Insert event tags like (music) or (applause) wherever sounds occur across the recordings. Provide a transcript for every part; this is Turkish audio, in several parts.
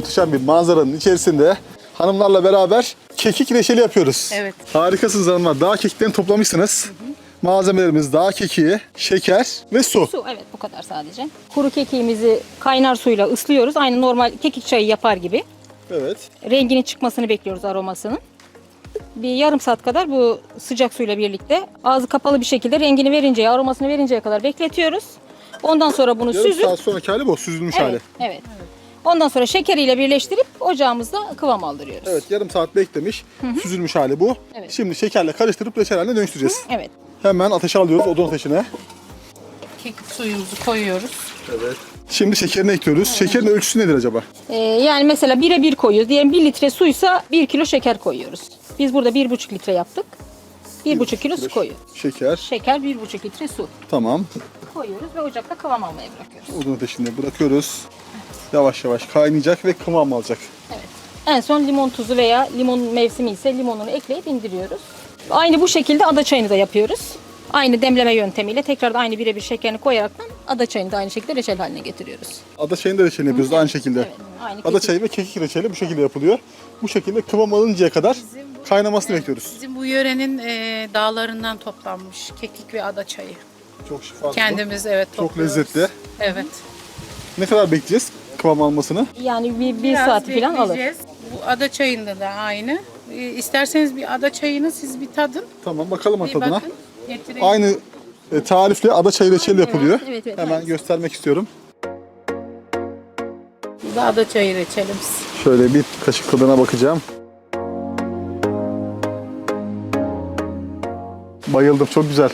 muhteşem bir manzaranın içerisinde hanımlarla beraber kekik reçeli yapıyoruz. Evet. Harikasınız hanımlar. Dağ kekiklerini toplamışsınız. Malzemelerimiz dağ kekiği, şeker ve su. Su evet bu kadar sadece. Kuru kekiğimizi kaynar suyla ıslıyoruz. Aynı normal kekik çayı yapar gibi. Evet. Renginin çıkmasını bekliyoruz aromasının. Bir yarım saat kadar bu sıcak suyla birlikte ağzı kapalı bir şekilde rengini verinceye, aromasını verinceye kadar bekletiyoruz. Ondan sonra bunu Yarım süzüp saat sonraki hali bu. Süzülmüş hali. evet, evet. Ondan sonra şekeriyle birleştirip ocağımızda kıvam aldırıyoruz. Evet yarım saat beklemiş. Süzülmüş hali bu. Evet. Şimdi şekerle karıştırıp reçel haline dönüştüreceğiz. Evet. Hemen ateşe alıyoruz odun ateşine. Kekik suyumuzu koyuyoruz. Evet. Şimdi şekerini ekliyoruz. Şekerin ölçüsü nedir acaba? Ee, yani mesela bire bir koyuyoruz. Diyelim 1 litre suysa 1 kilo şeker koyuyoruz. Biz burada 1,5 litre yaptık. 1,5 kilo su koyuyoruz. Şeker. Şeker 1,5 litre su Tamam. koyuyoruz ve ocakta kıvam almaya bırakıyoruz. Odun ateşinde bırakıyoruz. Yavaş yavaş kaynayacak ve kıvam alacak. En son limon tuzu veya limon mevsimi ise limonunu ekleyip indiriyoruz. Aynı bu şekilde ada çayını da yapıyoruz. Aynı demleme yöntemiyle tekrar da aynı birebir şekerini koyaraktan ada çayını da aynı şekilde reçel haline getiriyoruz. Ada çayını da reçelini yapıyoruz aynı şekilde. Evet, aynı Ada kekik. çayı ve kekik reçeli bu şekilde yapılıyor. Bu şekilde kıvam alıncaya kadar kaynamasını bekliyoruz. Bizim bu yörenin e, dağlarından toplanmış kekik ve ada çayı. Çok şifalı. Kendimiz evet Çok topluyoruz. lezzetli. Evet. Ne kadar bekleyeceğiz kıvam almasını? Yani bir, bir Biraz saati falan alır. bekleyeceğiz. Bu ada çayında da aynı. E, isterseniz bir ada çayını siz bir tadın. Tamam bakalım Bir tadına. bakın. Getireyim. Aynı e, tarifle ada çayı reçeli yapılıyor. evet, evet, Hemen göstermek istiyorum. Bu da ada çayı reçelimiz. Şöyle bir kaşık tadına bakacağım. Bayıldım çok güzel.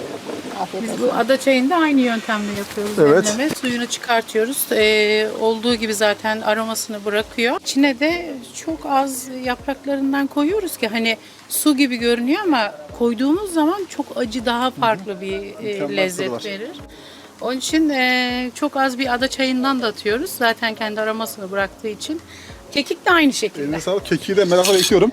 Afiyet Biz olsun. bu ada çayını da aynı yöntemle yapıyoruz. Evet. Demleme. Suyunu çıkartıyoruz. Ee, olduğu gibi zaten aromasını bırakıyor. İçine de çok az yapraklarından koyuyoruz ki hani su gibi görünüyor ama koyduğumuz zaman çok acı daha farklı bir e, lezzet var. verir. Onun için e, çok az bir ada çayından da atıyoruz. Zaten kendi aromasını bıraktığı için. Kekik de aynı şekilde. Eline sağlık. Kekiği de merakla bekliyorum.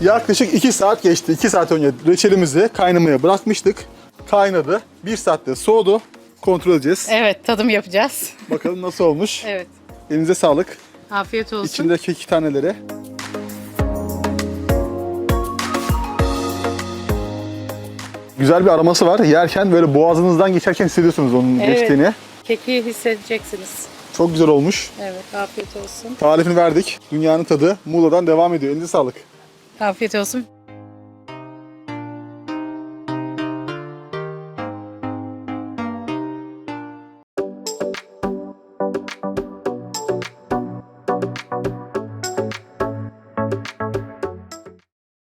Yaklaşık 2 saat geçti. 2 saat önce reçelimizi kaynamaya bırakmıştık. Kaynadı. 1 saatte soğudu. Kontrol edeceğiz. Evet tadım yapacağız. Bakalım nasıl olmuş. (laughs) Evet. Elinize sağlık. Afiyet olsun. İçinde kekik taneleri. Güzel bir aroması var. Yerken böyle boğazınızdan geçerken hissediyorsunuz onun Evet. geçtiğini. Kekiği hissedeceksiniz. Çok güzel olmuş. Evet afiyet olsun. Tarifini verdik. Dünyanın tadı Muğla'dan devam ediyor. Elinize sağlık. Afiyet olsun.